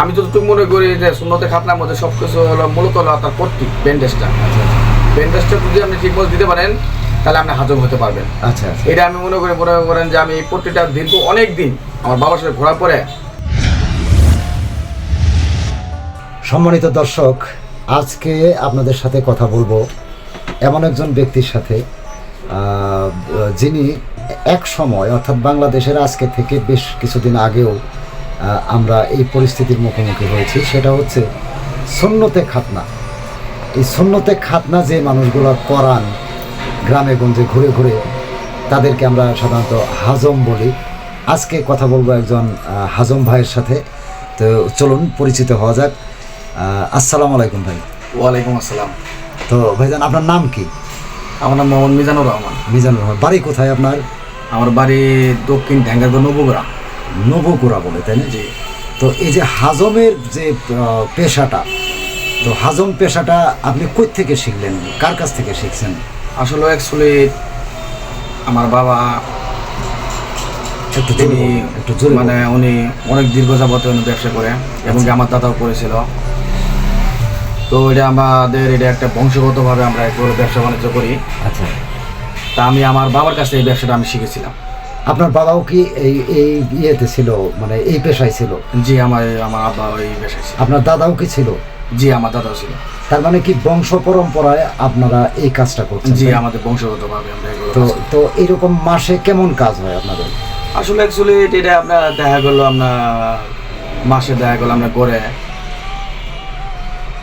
আমি যতটুকু মনে করি যে শূন্যতে খাতনার মধ্যে সব কিছু হলো মূলত হলো তার পট্টি ব্যান্ডেজটা ব্যান্ডেজটা যদি আপনি ঠিক দিতে পারেন তাহলে আপনি হাজম হতে পারবেন। আচ্ছা আচ্ছা। এটা আমি মনে করি মনে করেন যে আমি এই পট্টিটা দীর্ঘ অনেক দিন আমার বাবার সাথে ঘোরার পরে সম্মানিত দর্শক আজকে আপনাদের সাথে কথা বলব এমন একজন ব্যক্তির সাথে যিনি এক সময় অর্থাৎ বাংলাদেশের আজকে থেকে বেশ কিছুদিন আগেও আমরা এই পরিস্থিতির মুখোমুখি হয়েছি। সেটা হচ্ছে সুন্নতে খাতনা। এই সুন্নতে খাতনা যে মানুষগুলো করান গ্রামে গঞ্জে ঘুরে ঘুরে তাদেরকে আমরা সাধারণত হাজম বলি। আজকে কথা বলব একজন হাজম ভাইয়ের সাথে। তো চলুন পরিচিত হওয়া যাক। আসসালামু আলাইকুম ভাই। ওয়ালাইকুম আসসালাম। তো ভাইজান আপনার নাম কি? আমার নাম মোহাম্মদ মিজানুর রহমান। মিজানুর রহমান। বাড়ি কোথায় আপনার? আমার বাড়ি দক্ষিণ ঢ্যাঙ্গারগড় নবগুড়া। নবকুড়া বলে তাই না? জি তো এই যে হাজমের যে পেশাটা তো হাজম পেশাটা আপনি কই থেকে শিখলেন? কার কাছ থেকে শিখছেন? আসলে অ্যাকচুয়ালি আমার বাবা একটু তিনি একটু মানে উনি অনেক দীর্ঘ যাবত উনি ব্যবসা করে এবং কি আমার দাদাও করেছিল। তো এটা আমাদের এটা একটা বংশগতভাবে আমরা একটু ব্যবসা বাণিজ্য করি। আচ্ছা। তা আমি আমার বাবার কাছে এই ব্যবসাটা আমি শিখেছিলাম। আপনার বাবাও কি এই এই ইয়েতে ছিল মানে এই পেশায় ছিল? জি আমার আমার আব্বা ওই ব্যবসায় ছিল। আপনার দাদাও কি ছিল? জি আমার দাদাও ছিল। তার মানে কি বংশ পরম্পরায় আপনারা এই কাজটা করছেন জি আমাদের বংশগতভাবে আমরা এগুলো তো তো এরকম মাসে কেমন কাজ হয় আপনাদের? আসলে অ্যাকচুয়ালি এটা আপনার দেখা গেলো আমরা মাসে দেখা গেলো আমরা করে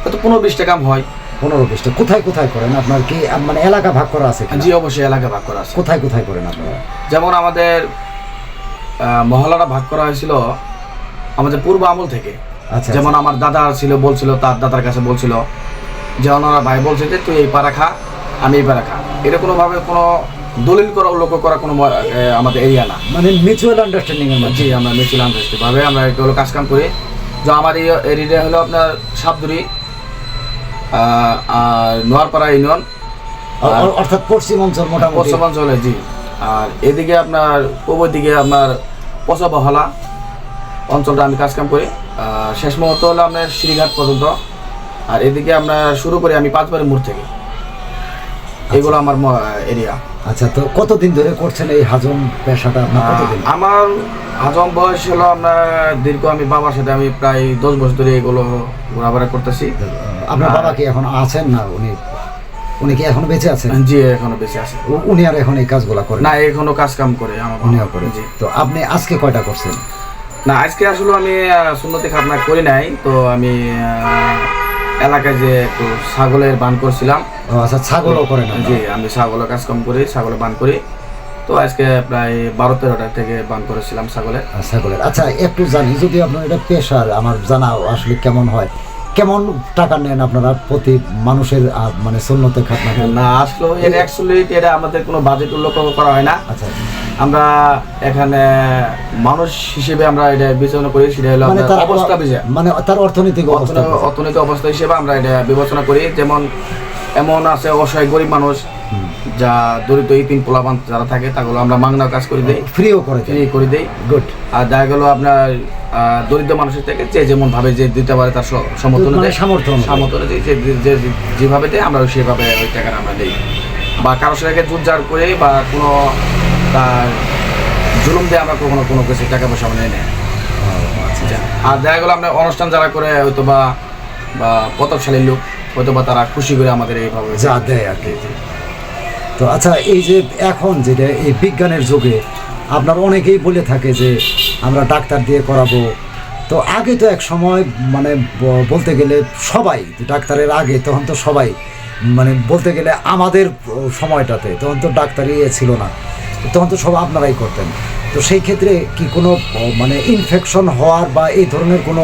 হয়তো পনেরো বিশ টাকা হয়। পনেরো বিশটা। কোথায় কোথায় করেন আপনার কি মানে এলাকা ভাগ করা আছে? জি অবশ্যই এলাকা ভাগ করা আছে। কোথায় কোথায় করেন আপনারা? যেমন আমাদের আহ, মহল্লাটা ভাগ করা হয়েছিল আমাদের পূর্ব আমল থেকে। আচ্ছা যেমন আমার দাদা ছিল বলছিল তার দাদার কাছে বলছিল যে ওনারা ভাই বলছে যে তুই এই পাড়া খা আমি এই পাড়া খা এটা কোনোভাবে কোনো দলিল করা উল্লেখ করা কোনো আমাদের এরিয়া না। মানে মিউচুয়াল আন্ডারস্ট্যান্ডিং এর মধ্যে? জি আমরা মিছিল আন্তর্জাতিক ভাবে আমরা এগুলো কাজ কাম করি। যে আমার এই এরিয়া হলো আপনার সাবদুরি নোয়ারপাড়া ইউনিয়ন অর্থাৎ পশ্চিম অঞ্চল মোটামুটি। পশ্চিম অঞ্চলে জি। আর এদিকে আপনার পূর্ব দিকে আপনার পচাবহলা অঞ্চলটা আমি কাজ কাম করি। শেষ মুহূর্ত হলো আপনার শ্রীঘাট পর্যন্ত। আর এদিকে আমরা শুরু করি আমি পাঁচবাড়ি মোড় থেকে। এগুলো আমার এরিয়া। আচ্ছা তো কতদিন ধরে করছেন এই হাজম পেশাটা? আপনার কতদিন? আমার হাজম বয়স হলো আপনার দীর্ঘ আমি বাবার সাথে আমি প্রায় দশ বছর ধরে এগুলো ঘোরাফেরা করতেছি। আপনার বাবা কি এখন আছেন না? উনি উনি কি এখনও বেঁচে আছেন? জি এখনও বেঁচে আছে। উ- উনি আর এখন এই কাজগুলো করেন? না এখনও কাজ কাম করে আমার। উনিও করেন। জি। তো আপনি আজকে কয়টা করছেন? না আজকে আসলে আমি সুন্নতি খাতনা করি নাই। তো আমি এলাকায় যে একটু ছাগলের বান করছিলাম। ও আচ্ছা ছাগলও করে না জি আমি ছাগলের কাজ কম করি ছাগলের বান করি। তো আজকে প্রায় বারো তেরোটা থেকে বান করেছিলাম ছাগলের। ছাগলের। আচ্ছা একটু জানি যদি আপনার এটা পেশার আমার জানা আসলে কেমন হয়। কেমন টাকা নেন আপনারা প্রতি মানুষের মানে সুন্নতে খাতনা না আসলে এর অ্যাকচুয়ালি এটা আমাদের কোনো বাজেট উল্লেখ করা হয় না। আচ্ছা। আমরা এখানে মানুষ হিসেবে আমরা এটা বিবেচনা করি সেটা হলো মানে তার অবস্থা বুঝে মানে তার অর্থনৈতিক অবস্থা অর্থনৈতিক অবস্থা হিসেবে আমরা এটা বিবেচনা করি। যেমন এমন আছে অসহায় গরিব মানুষ। যা দরিদ্র ইতিম পোলাপান যারা থাকে তাগুলো আমরা মাংনা কাজ করে দিই। ফ্রিও করে ফ্রি করে দিই। গুড আর দেখা গেলো আপনার দরিদ্র মানুষের থেকে যে যেমন ভাবে যে দিতে পারে তার সমর্থন সামর্থ্য মানে সামর্থ্য অনুযায়ী। যে যেভাবে দেয় আমরা সেভাবে ওই টাকাটা আমরা দিই। বা কারোর সাথে জুটজার করে বা কোনো তার জুলুম দিয়ে আমরা কখনো কোনো কিছু টাকা পয়সা আমরা নেই। আচ্ছা। আর দেখা গেলো আমরা অনুষ্ঠান যারা করে হয়তো বা বা প্রতাপশালী লোক হয়তো বা তারা খুশি করে আমাদের এইভাবে। যা দেয় আর কি। তো আচ্ছা এই যে এখন যেটা এই বিজ্ঞানের যুগে, আপনার অনেকেই বলে থাকে যে আমরা ডাক্তার দিয়ে করাবো। তো আগে তো এক সময় মানে বলতে গেলে সবাই, ডাক্তারের আগে তখন তো সবাই মানে বলতে গেলে আমাদের সময়টাতে তখন তো ডাক্তারই ছিল না। তখন তো সব আপনারাই করতেন। তো সেই ক্ষেত্রে কি কোনো মানে ইনফেকশন হওয়ার বা এই ধরনের কোনো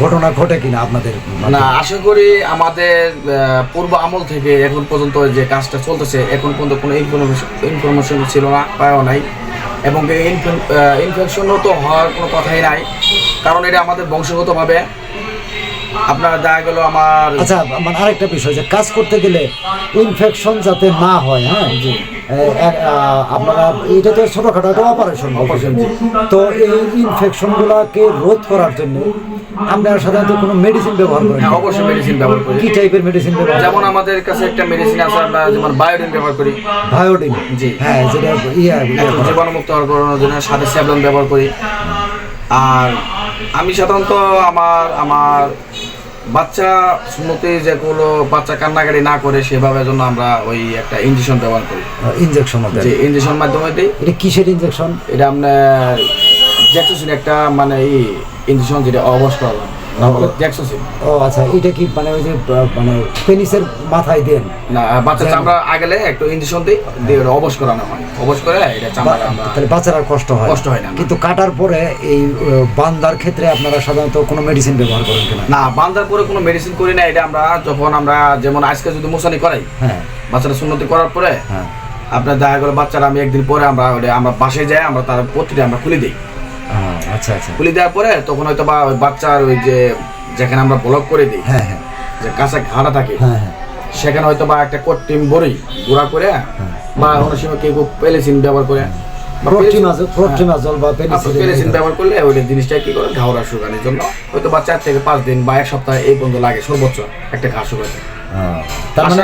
ঘটনা ঘটে কিনা আপনাদের না আশা করি আমাদের পূর্ব আমল থেকে এখন পর্যন্ত যে কাজটা চলতেছে এখন পর্যন্ত কোনো ইনফরমেশন ইনফরমেশন ছিল না পাওয়া নাই। এবং ইনফেকশনও তো হওয়ার কোনো কথাই নাই। কারণ এটা আমাদের বংশগতভাবে। আপনার দেখা গেল আমার আচ্ছা মানে আরেকটা বিষয় যে কাজ করতে গেলে ইনফেকশন যাতে না হয় হ্যাঁ? আহ, আপনারা এটা তো ছোটখাটো একটা অপারেশন জি। তো এই ইনফেকশনগুলোকে রোধ করার জন্য আমরা সাধারণত কোনো মেডিসিন ব্যবহার করি হ্যাঁ অবশ্যই মেডিসিন ব্যবহার করি। কি টাইপের মেডিসিন ব্যবহার যেমন আমাদের কাছে একটা মেডিসিন আছে আমরা যেমন বায়োডিন ব্যবহার করি। বায়োডিন জি। হ্যাঁ যেটা ইয়া ইয়া। জীবাণুমুক্ত করানোর জন্য সাথে স্যাবলন ব্যবহার করি। আর আমি সাধারণত আমার আমার বাচ্চা শুনতে কোনো বাচ্চা কান্নাকাটি না করে সেভাবে জন্য আমরা ওই একটা ইঞ্জেকশন ব্যবহার করি। ইঞ্জেকশন যে ইঞ্জেকশন মাধ্যমে দিই এটা কিসের ইঞ্জেকশন এটা আপনার জ্যাক্সোসিন একটা মানে এই ইঞ্জেকশন যেটা অবস্থা করা ও আচ্ছা এটা কি মানে ওই যে মানে পেনিসের মাথায় দেন? না বাচ্চা চামড়া আগেলে একটু ইঞ্জেকশন দিই দিয়ে অবশ করানো হয়। অবশ করে এটা চামড়া তাহলে বাচ্চার আর কষ্ট হয় কষ্ট হয় না। কিন্তু কাটার পরে এই বান্দার ক্ষেত্রে আপনারা সাধারণত কোনো মেডিসিন ব্যবহার করেন কিনা? না বান্ধার পরে কোনো মেডিসিন করি না এটা আমরা যখন আমরা যেমন আজকে যদি মোসানি করাই হ্যাঁ। বাচ্চারা সুন্নতি করার পরে হ্যাঁ। আপনার দেখা গেলো বাচ্চারা আমি একদিন পরে আমরা আমরা বাসায় যাই আমরা তার পত্রিকা আমরা খুলে দিই। আচ্ছা আচ্ছা। খুলে দেওয়ার পরে তখন হয়তো বা ওই বাচ্চার ওই যে যেখানে আমরা ব্লক করে দিই হ্যাঁ হ্যাঁ। যে কাঁচা ঘাড়া থাকে হ্যাঁ হ্যাঁ। সেখানে হয়তো বা একটা কট্টিম বড়ি গুঁড়া করে বা অনেক সময় কেউ পেলেসিন ব্যবহার করে হ্যাঁ, ব্যবহার করলে ওই জিনিসটা কি করে? ঘাওড়া শুকানোর জন্য। হয়তো বা চার থেকে পাঁচ দিন বা এক সপ্তাহ এই পর্যন্ত লাগে সর্বোচ্চ একটা ঘা শুকাতে। হ্যাঁ, তার মানে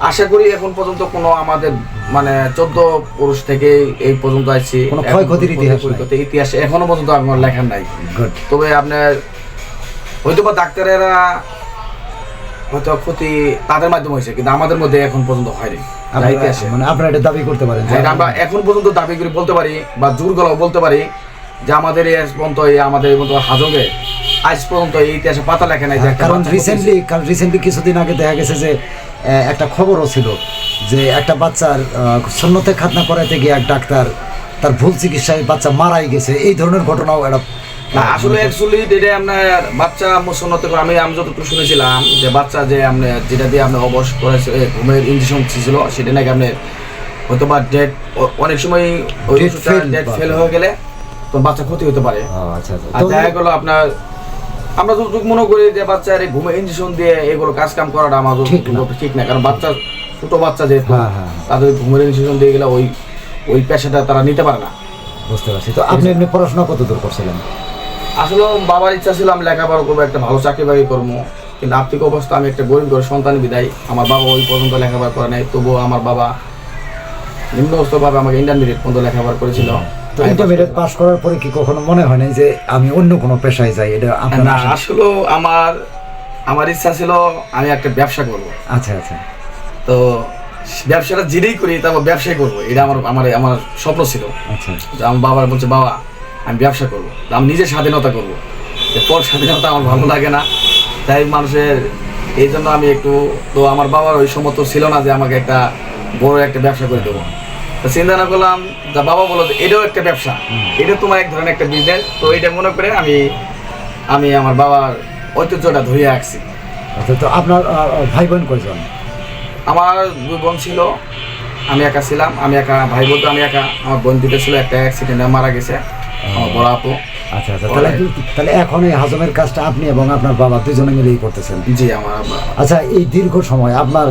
আশা করি এখন পর্যন্ত কোনো আমাদের মানে চোদ্দ পুরুষ থেকে এই পর্যন্ত আসছি কোনো ক্ষয়ক্ষতির ইতিহাস ইতিহাসে এখনও পর্যন্ত আমার লেখা নাই। তবে আপনার হয়তো বা ডাক্তারেরা হয়তো ক্ষতি তাদের মাধ্যমে হয়েছে কিন্তু আমাদের মধ্যে এখন পর্যন্ত হয়নি। মানে আপনারা এটা দাবি করতে পারেন হ্যাঁ, আমরা এখন পর্যন্ত দাবি করে বলতে পারি বা জোর গলাও বলতে পারি যে আমাদের এই পর্যন্ত আমাদের এই মতো হাজবে। আজ পর্যন্ত এই ইতিহাসে পাতা লেখে নাই হ্যাঁ, কারণ রিসেন্টলি কারণ রিসেন্টলি কিছুদিন আগে দেখা গেছে যে একটা খবরও ছিল যে একটা বাচ্চার আহ, শূন্যতে খাতনা করাইতে গিয়ে এক ডাক্তার তার ভুল চিকিৎসায় বাচ্চা মারাই গেছে। এই ধরনের ঘটনাও একটা আসলে অ্যাকচুয়ালি যেটা আপনার বাচ্চা মুসন্নত আমি আমি যতটুকু শুনেছিলাম যে বাচ্চা যে আপনি যেটা দিয়ে আপনি অবশ করেছে ঘুমের ইঞ্জেকশন ছিল সেটা নাকি আপনি হয়তো বা ডেট অনেক সময় ওই ডেট ফেল হয়ে গেলে তো বাচ্চা ক্ষতি হতে পারে। আচ্ছা আচ্ছা। আর দেখা গেলো আপনার আমরা যতটুকু মনে করি যে বাচ্চার ঘুমে ইঞ্জেকশন দিয়ে এগুলো কাজ কাম করাটা আমাদের ঠিক না। ঠিক না। কারণ বাচ্চা ছোট বাচ্চা যেহেতু হ্যাঁ, হ্যাঁ, হ্যাঁ। তাদের ঘুমের ইঞ্জেকশন দিয়ে গেলে ওই ওই পেশাটা তারা নিতে পারে না। বুঝতে পারছি। তো আপনি এমনি পড়াশোনা কত দূর করছিলেন? আসলে বাবার ইচ্ছা ছিল আমি লেখাপড়া করব একটা ভালো চাকরি বাকরি করব। কিন্তু আর্থিক অবস্থা আমি একটা গরিব ঘরের সন্তান বিদায়। আমার বাবা ওই পর্যন্ত লেখাপড়া করে নাই। তবুও আমার বাবা নিম্নস্তভাবে আমাকে ইন্টারমিডিয়েট পর্যন্ত লেখাপড়া করেছিল। তো ইন্টারমিডিয়েট পাস করার পরে কি কখনো মনে হয় না যে আমি অন্য কোনো পেশায় যাই? এটা না আসলে আমার আমার ইচ্ছা ছিল আমি একটা ব্যবসা করব। আচ্ছা আচ্ছা। তো ব্যবসাটা যেটাই করি তারপর ব্যবসায় করব। এটা আমার আমার আমার স্বপ্ন ছিল। আচ্ছা। যে আমার বাবার বলছে বাবা আমি ব্যবসা করব। আমি নিজের স্বাধীনতা করব। পর স্বাধীনতা আমার ভালো লাগে না। তাই মানুষের এই জন্য আমি একটু তো আমার বাবার ওই সমর্থ ছিল না যে আমাকে একটা বড় একটা ব্যবসা করে দেবো। চিন্তা না করলাম যা বাবা বলো এটাও একটা ব্যবসা। এটা তোমার এক ধরনের একটা বিজনেস তো এটা মনে করে আমি আমি আমার বাবার ঐতিহ্যটা ধরিয়ে রাখছি। আচ্ছা তো আপনার ভাই বোন কয়জন? আমার দুই বোন ছিল আমি একা ছিলাম আমি একা ভাই বলতে আমি একা। আমার বোন দুটো ছিল একটা অ্যাক্সিডেন্টে মারা গেছে আমার বড় আপু। আচ্ছা আচ্ছা তাহলে তাহলে এখন এই হাজমের কাজটা আপনি এবং আপনার বাবা দুজনে মিলেই করতেছেন? জি আমার আচ্ছা এই দীর্ঘ সময় আপনার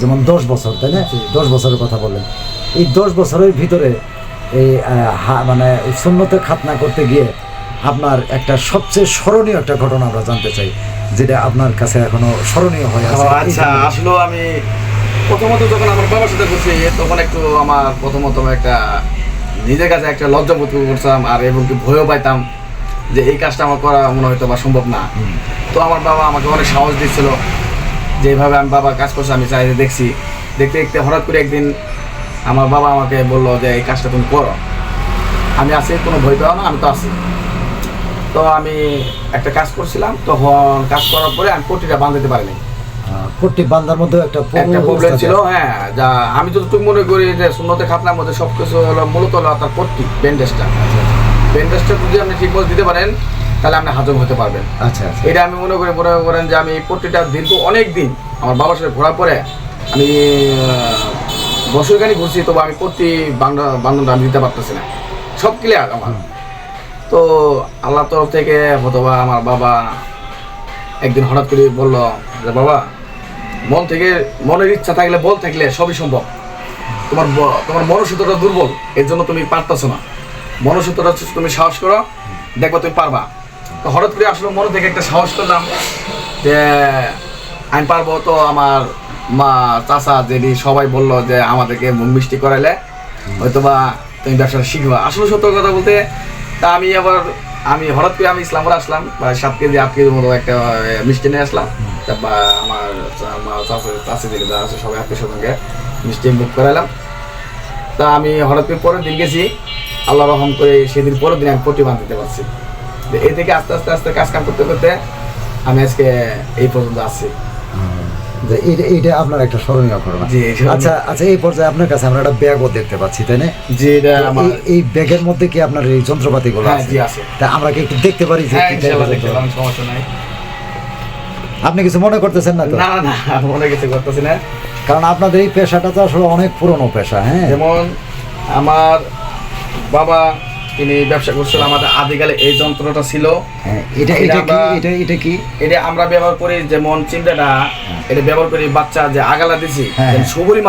যেমন দশ বছর তাই না? দশ বছরের কথা বললেন। এই দশ বছরের ভিতরে এই মানে শূন্যতে খাতনা করতে গিয়ে আপনার একটা সবচেয়ে স্মরণীয় একটা ঘটনা আমরা জানতে চাই যেটা আপনার কাছে এখনও স্মরণীয় হয়ে আছে। আচ্ছা আসলে আমি প্রথমত যখন আমার বাবার সাথে করছি তখন একটু আমার প্রথমত একটা নিজের কাছে একটা লজ্জা বোধ করতাম আর এবং কি ভয়ও পাইতাম যে এই কাজটা আমার করা মনে হয়তো বা সম্ভব না। তো আমার বাবা আমাকে অনেক সাহস দিচ্ছিল যে এইভাবে আমি বাবা কাজ করছে আমি চাই দেখছি। দেখতে দেখতে হঠাৎ করে একদিন আমার বাবা আমাকে বলল যে এই কাজটা তুমি করো। আমি আছি কোনো ভয় পাও না আমি তো আছি। তো আমি একটা কাজ করছিলাম তখন কাজ করার পরে আমি পট্টিটা বাঁধতে পারিনি। পট্টি বান্দার মধ্যে একটা একটা প্রবলেম ছিল হ্যাঁ যা আমি যতটুকু মনে করি যে শূন্যতে খাতনার মধ্যে সব কিছু হলো মূলত হলো তার পট্টি ব্যান্ডেজটা ব্যান্ডেজটা যদি আপনি ঠিক মতো দিতে পারেন তাহলে আপনি হাজম হতে পারবেন। আচ্ছা আচ্ছা। এটা আমি মনে করি মনে করেন যে আমি এই পট্টিটা দীর্ঘ অনেক দিন আমার বাবার সাথে ঘোরার পরে আমি বছরখানি ঘুরছি তবু আমি পট্টি বান্ধব বান্ধবটা আমি দিতে পারতেছি না। সব ক্লিয়ার আমার। তো আল্লাহ তরফ থেকে হয়তোবা আমার বাবা একদিন হঠাৎ করে বলল যে বাবা মন থেকে মনের ইচ্ছা থাকলে বল থাকলে সবই সম্ভব। তোমার তোমার মনুষ্যত্বটা দুর্বল এর জন্য তুমি পারতেছো না। হচ্ছে তুমি সাহস করো দেখবা তুমি পারবা। তো হঠাৎ করে আসলে মনে থেকে একটা সাহস করলাম যে আমি পারব তো আমার মা, চাচা যেদি সবাই বলল যে আমাদেরকে মুখ মিষ্টি করাইলে হয়তো বা তুমি ব্যবসাটা শিখবা। আসলে সত্য কথা বলতে, তা আমি আবার, আমি হঠাৎ করে আমি ইসলামপুর আসলাম, প্রায় সাত কেজি, আট কেজির মতো একটা মিষ্টি নিয়ে আসলাম। তারপর আমার চা- মা, চাচা, চাচি দিকে যারা আছে, সবাই আত্মীয় স্বজনকে মিষ্টি বুক করালাম তা আমি হঠাৎ করে পরের দিন গেছি, আল্লাহ রহম করে সেদিন পরের দিন আমি পটি দিতে পারছি। এই থেকে আস্তে আস্তে আস্তে কাজ কাম করতে করতে আমি আজকে এই পর্যন্ত আসছি যে এটা এটা আপনার একটা স্মরণীয় ঘটনা। আচ্ছা আচ্ছা এই পর্যায়ে আপনার কাছে আমরা একটা ব্যাগও দেখতে পাচ্ছি তাই না? যে এটা আমার এই- ব্যাগের মধ্যে কি আপনার এই যন্ত্রপাতিগুলো হ্যাঁ আছে? তা আমরা কি একটু দেখতে পারি যে হ্যাঁ সমস্যা নাই। আপনি কিছু মনে করতেছেন না তো? না না না মনে কিছু করতেছি না। কারণ আপনাদের এই পেশাটা তো আসলে অনেক পুরনো পেশা হ্যাঁ? যেমন আমার বাবা তিনি ব্যবসা করছিল আমাদের আদিকালে এই যন্ত্রটা ছিল। হ্যাঁ, এটা এটা এটা কি এটা এটা কি? এটা আমরা ব্যবহার করি যেমন চিন্তাটা এটা ব্যবহার করি বাচ্চা যে আগালা দিছি হ্যাঁ, হ্যাঁ। সুবরি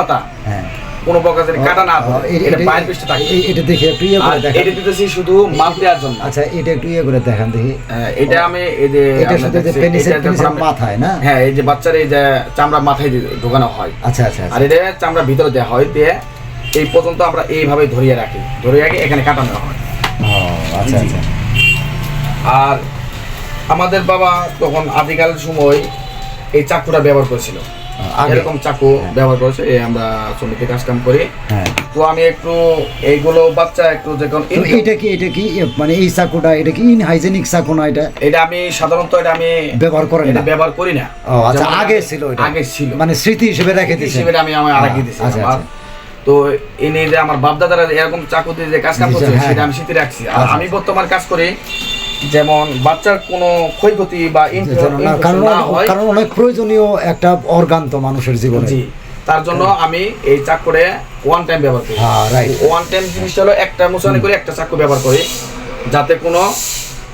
হ্যাঁ। কোনো কাটা না এটা- পায়ের পৃষ্ঠে থাকে। এটা দেখে একটু ইয়ে করে দেখেন। এটা দিতেছি শুধু মাপ দেওয়ার জন্য। আচ্ছা এটা একটু ইয়ে করে দেখান দেখি। হ্যাঁ, এটা আমি এই যে এটা শুধু যে দেখছি, পেনিসের পেনিসের মাথায় না? হ্যাঁ এই যে বাচ্চার এই যে চামড়া মাথায় ঢোকানো হয়। আচ্ছা আচ্ছা আর আচ্ছা এটা চামড়া ভিতরে দেওয়া হয় দিয়ে এই পর্যন্ত আমরা এইভাবে ধরিয়ে রাখি। ধরিয়ে রাখি এখানে কাটানো হয়। আচ্ছা আচ্ছা। আর আমাদের বাবা তখন আদিকাল সময় এই চাকুটা ব্যবহার করেছিল। এরকম চাকু ব্যবহার করেছে এই আমরা শ্রমিকের কাজ কাম করি। হ্যাঁ। তো আমি একটু এইগুলো বাচ্চা একটু যখন এটা কি এটা কি মানে এই চাকুটা এটা কি ইনহাইজেনিক চাকু না এটা? এটা আমি সাধারণত এটা আমি ব্যবহার এটা না? ব্যবহার করি না। আচ্ছা আগে ছিল এটা? আগে ছিল। মানে স্মৃতি হিসেবে রেখে হিসেবে আমি আমার দিছি আচ্ছা, আচ্ছা। তো এনে যে আমার বাপ দাদারা এরকম চাকু দিয়ে যে কাজ কাম করছে হ্যাঁ। সেটা আমি স্মৃতি রাখছি। আর আচ্ছা, আমি বর্তমান কাজ করি যেমন বাচ্চার কোনো ক্ষয়ক্ষতি বা কারণ হয় কারণ অনেক প্রয়োজনীয় একটা অর্গান তো মানুষের জীবনে। জি তার জন্য আমি এই চাকুরে ওয়ান টাইম ব্যবহার করি। হ্যাঁ ওয়ান টাইম জিনিসটা হলো একটা মোশনে করে একটা চাকু ব্যবহার করি যাতে কোনো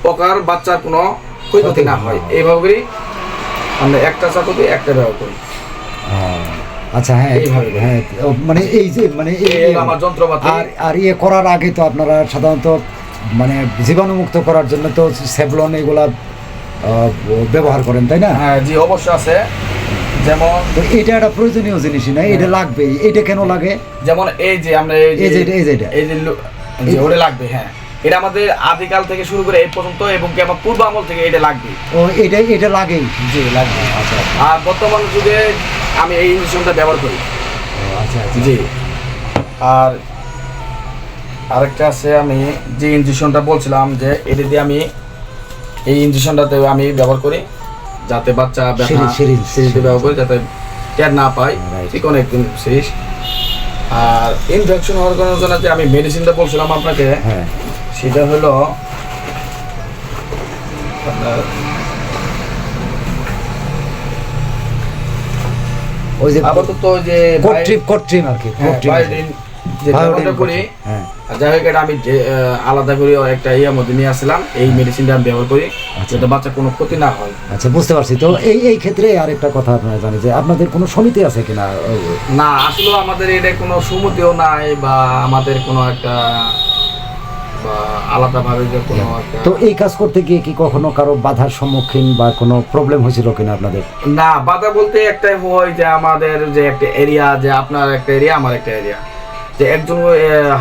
প্রকার বাচ্চার কোনো ক্ষয়ক্ষতি না হয়। এইভাবে আমরা একটা চাকু দিয়ে একটা ব্যবহার করি। আচ্ছা হ্যাঁ। হ্যাঁ মানে এই যে মানে আর আর ইয়ে করার আগে তো আপনারা সাধারণত মানে জীবাণুমুক্ত করার জন্য তো সেভলন এগুলা আহ, ব্যবহার করেন তাই না? হ্যাঁ জি অবশ্যই আছে। যেমন এটা একটা প্রয়োজনীয় জিনিসই না? এটা লাগবেই এটা কেন লাগে? যেমন এই যে আমরা এই যে এই যে এই যে যে ওটা লাগবে হ্যাঁ। এটা আমাদের আদিকাল থেকে শুরু করে এই পর্যন্ত এবং কি আমার পূর্ব আমল থেকে এটা লাগবে। ও এটা এটা লাগেই। জি লাগবে আচ্ছা আর বর্তমান যুগে আমি এই ইঞ্জেকশনটা ব্যবহার করি। আচ্ছা আচ্ছা। জি। আর আরেকটা আছে আমি যে ইঞ্জেকশনটা বলছিলাম যে এটা দিয়ে আমি এই ইঞ্জেকশনটাতে আমি ব্যবহার করি যাতে বাচ্চা সিরিজ, ব্যবহার করি যাতে টের না পায়. ঠিক অনেক সিরিজ। আর ইনফেকশন হওয়ার কারণে জন্য যে আমি মেডিসিনটা বলছিলাম আপনাকে হ্যাঁ। সেটা হলো ওই যে আপাতত যে কোট্রিপ কোট্রিম আর কি হ্যাঁ, করি হ্যাঁ। যাই হোক এটা আমি আলাদা করে একটা ইয়ের মধ্যে নিয়ে আসলাম এই মেডিসিনটা আমি ব্যবহার করি আচ্ছা। যাতে বাচ্চা কোনো ক্ষতি না হয়। আচ্ছা বুঝতে পারছি। তো এই এই ক্ষেত্রে কথা আপনারা জানি যে আপনাদের কোনো সমিতি আছে কিনা? না আসলে আমাদের এটা কোনো সুমতিও নাই বা আমাদের কোনো একটা আলাদাভাবে যে কোনো তো এই কাজ করতে গিয়ে কি কখনো কারও বাধার সম্মুখীন বা কোনো প্রবলেম হয়েছিল কিনা আপনাদের? না বাধা বলতে একটাই হয় যে আমাদের যে একটা এরিয়া যে আপনার একটা এরিয়া আমার একটা এরিয়া যে একজন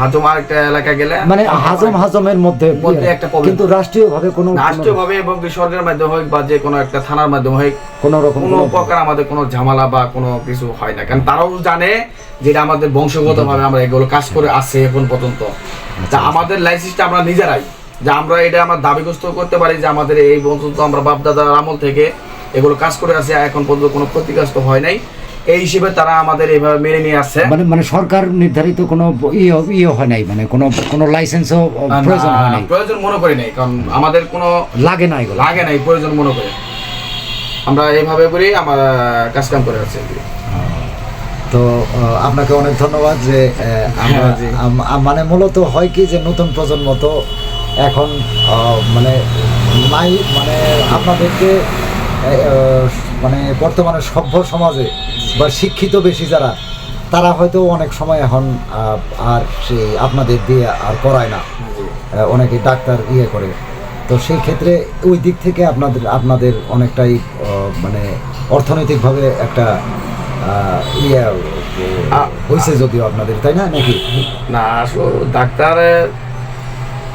হাজম আর একটা এলাকা গেলে মানে হাজম হাজমের মধ্যে মধ্যে একটা। কিন্তু রাষ্ট্রীয়ভাবে কোনো রাষ্ট্রীয়ভাবে এবং সরকারের মাধ্যমে হোক বা যে কোনো একটা থানার মাধ্যমে হোক কোনো রকম কোনো প্রকার আমাদের কোনো ঝামেলা বা কোনো কিছু হয় না। কারণ তারাও জানে যে আমাদের বংশগতভাবে আমরা এগুলো কাজ করে আসছে এখন পর্যন্ত। তা আমাদের লাইসেন্সটা আমরা নিজেরাই। যে আমরা এটা আমার দাবিগ্রস্ত করতে পারি যে আমাদের এই পর্যন্ত আমরা বাপদাদার আমল থেকে এগুলো কাজ করে আসছে এখন পর্যন্ত কোনো ক্ষতিগ্রস্ত হয় নাই। এই হিসেবে তারা আমাদের এইভাবে মেনে নিয়ে আসছে। মানে মানে সরকার নির্ধারিত কোনো ইয়ে ইয়ে হয় নাই মানে কোনো কোনো লাইসেন্সও প্রয়োজন হয় নাই? প্রয়োজন মনে করি নাই কারণ আমাদের কোনো লাগে না এগুলো? লাগে নাই প্রয়োজন মনে করে। আমরা এইভাবে করি আমার কাজ কাম করে আসছি। তো আপনাকে অনেক ধন্যবাদ যে আমরা হ্যাঁ, মানে মূলত হয় কি যে নতুন প্রজন্ম তো এখন মানে নাই মানে আপনাদেরকে মানে বর্তমানে সভ্য সমাজে বা শিক্ষিত বেশি যারা, তারা হয়তো অনেক সময় এখন আর সে আপনাদের দিয়ে আর করায় না। অনেকে ডাক্তার ইয়ে করে। তো সেই ক্ষেত্রে ওই দিক থেকে আপনাদের আপনাদের অনেকটাই মানে অর্থনৈতিকভাবে একটা ইয়ে হয়েছে যদিও আপনাদের, তাই না, নাকি? না, আসলে ডাক্তারের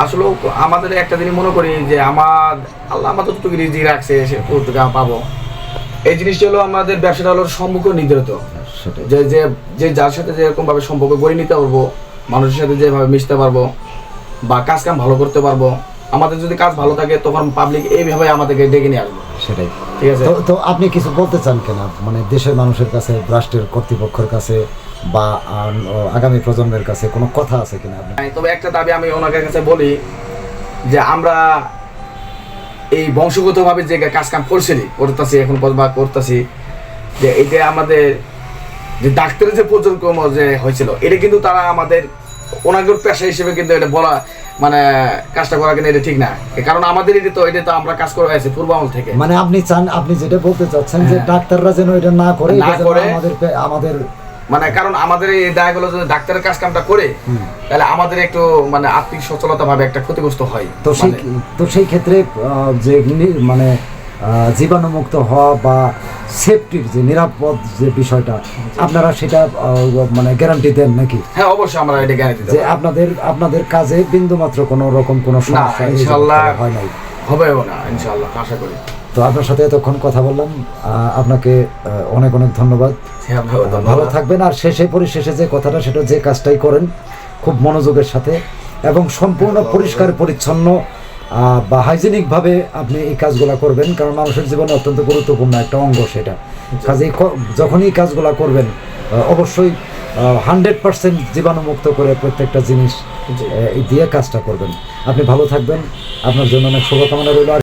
আসলে আমাদের একটা জিনিস মনে করি যে, আমার, আল্লাহ আমাদের যতটুকু রিজি রাখছে, সে পাবো। এই জিনিসটা হলো আমাদের ব্যবসাটা হলো সম্মুখ নির্ধারিত। যে যে যে যার সাথে যেরকম ভাবে সম্পর্ক গড়ে নিতে পারব মানুষের সাথে যেভাবে মিশতে পারব বা কাজ কাম ভালো করতে পারব আমাদের যদি কাজ ভালো থাকে তখন পাবলিক এইভাবে আমাদেরকে ডেকে নিয়ে আসবে। সেটাই। ঠিক আছে? তো আপনি কিছু বলতে চান কেন? মানে দেশের মানুষের কাছে রাষ্ট্রের কর্তৃপক্ষের কাছে বা আগামী প্রজন্মের কাছে কোনো কথা আছে কিনা তবে একটা দাবি আমি ওনাদের কাছে বলি যে আমরা এই বংশগতভাবে যে কাজ কাম করছি করতেছি এখন বা করতেছি যে যে আমাদের যে ডাক্তারের যে প্রজন্ম যে হয়েছিল এটা কিন্তু তারা আমাদের ওনাদের পেশা হিসেবে কিন্তু এটা বলা মানে কাজটা করা কিন্তু এটা ঠিক না কারণ আমাদের এটা তো এটা তো আমরা কাজ করে আছি পূর্বামল থেকে মানে আপনি চান আপনি যেটা বলতে চাচ্ছেন যে হ্যাঁ। ডাক্তাররা যেন এটা না করে না করে। আমাদের আমাদের মানে কারণ আমাদের এই দায়গুলো যদি ডাক্তারের কাজ কামটা করে তাহলে আমাদের একটু মানে আর্থিক সচলতা ভাবে একটা ক্ষতিগ্রস্ত হয়। তো সেই মানে- তো সেই ক্ষেত্রে যে মানে জীবাণুমুক্ত হওয়া বা সেফটির যে নিরাপদ যে বিষয়টা আপনারা সেটা মানে গ্যারান্টি দেন নাকি? হ্যাঁ অবশ্যই আমরা এটা গ্যারান্টি যে আপনাদের আপনাদের কাজে বিন্দুমাত্র কোনো রকম কোনো সমস্যা এই ইনশাল্লাহ হয় নাই। হবেও না ইনশাল্লাহ আশা করি। তো আপনার সাথে এতক্ষণ কথা বললাম। আপনাকে অনেক অনেক ধন্যবাদ। ভালো থাকবেন। আর শেষে পরিশেষে যে কথাটা সেটা যে কাজটাই করেন খুব মনোযোগের সাথে। এবং সম্পূর্ণ পরিষ্কার পরিচ্ছন্ন বা হাইজেনিকভাবে আপনি এই কাজগুলা করবেন কারণ মানুষের জীবনে অত্যন্ত গুরুত্বপূর্ণ একটা অঙ্গ সেটা। কাজেই যখনই কাজগুলা করবেন অবশ্যই হান্ড্রেড পার্সেন্ট জীবাণুমুক্ত করে প্রত্যেকটা জিনিস দিয়ে কাজটা করবেন। আপনি ভালো থাকবেন। আপনার জন্য অনেক শুভকামনা রইল।